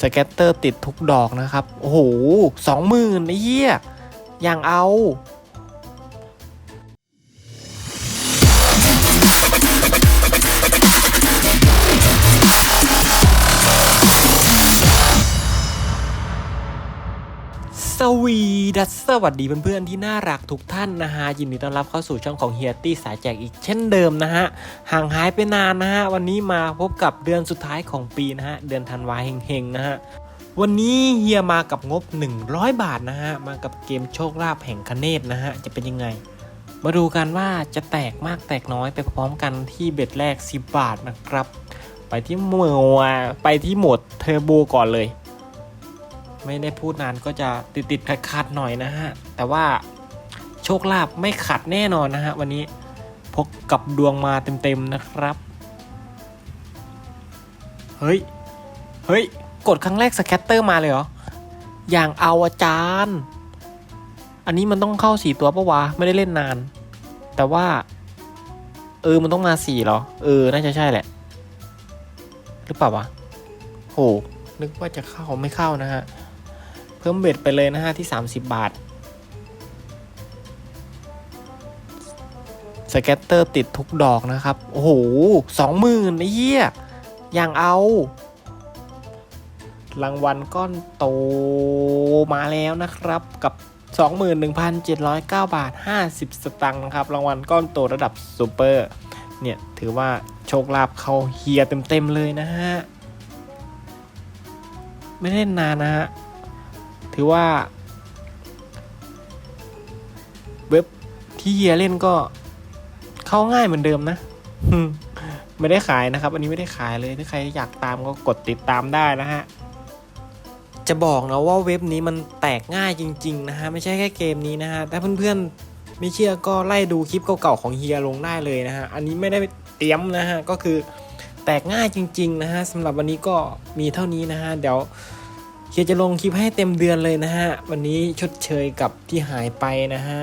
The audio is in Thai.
สเกตเตอร์ติดทุกดอกนะครับ โอ้โหสองหมื่นไอ้เหี้ยอย่างเอา สวีดัสสวัสดีเพื่อนๆที่น่ารักทุกท่านนะฮะยินดีต้อนรับเข้าสู่ช่องของเฮียตี้สายแจกอีกเช่นเดิมนะฮะห่างหายไปนานนะฮะวันนี้มาพบกับเดือนสุดท้ายของปีนะฮะเดือนธันวาเฮงๆนะฮะวันนี้เฮียมากับงบ 100 บาทนะฮะมากับเกมโชคลาภแห่งคเนตนะฮะจะเป็นยังไง มาดูกันว่าจะแตกมากแตกน้อยไปพร้อมกันที่เบ็ดแรก 10 บาทนะครับ ไปที่หมวดไปที่หมดเทอร์โบก่อนเลย ไม่ได้พูดนานก็จะติดติดขัดขัดๆหน่อยนะฮะ แต่ว่าโชคลาภไม่ขัดแน่นอนนะฮะ วันนี้พกกับดวงมาเต็มๆนะครับ เฮ้ย เฮ้ย กดครั้งแรกสแคตเตอร์มาเลยเหรอ อย่างเอาอาจารย์ อันนี้มันต้องเข้าสี่ตัวปะวะ ไม่ได้เล่นนาน แต่ว่า เออ มันต้องมาสี่เหรอ เออ น่าจะใช่แหละ หรือเปล่าวะ โห นึกว่าจะเข้าไม่เข้านะฮะ เพิ่มเบ็ดไปเลยนะฮะที่ 30 บาทสเก็ตเตอร์ติดทุกดอกนะครับ โอ้โหสองหมื่นไอ้เหี้ยอย่างเอา รางวัลก้อนโตมาแล้วนะครับกับ 21,709 บาท 50 สตังค์นะครับ รางวัลก้อนโตระดับซูเปอร์ เนี่ย ถือว่าโชคลาภเขาเฮียเต็มๆเลยนะฮะ ไม่ได้นานนะฮะ ถือว่า เว็บที่เฮียเล่นก็เข้าง่ายเหมือนเดิมนะไม่ได้ขายนะครับอันนี้ไม่ได้ขายเลยถ้าใครอยากตามก็กดติดตามได้นะฮะจะบอกนะว่าเว็บนี้มันแตกง่ายจริง ๆ นะฮะไม่ใช่แค่เกมนี้นะฮะถ้าเพื่อนๆไม่เชื่อก็ไล่ดูคลิปเก่าๆของเฮียลงได้เลยนะฮะอันนี้ไม่ได้เตรียมนะฮะก็คือแตกง่ายจริง ๆ นะฮะสำหรับวันนี้ก็มีเท่านี้นะฮะเดี๋ยว เคียจะลงคลิปให้เต็มเดือนเลยนะฮะ วันนี้ชดเชยกับที่หายไปนะฮะ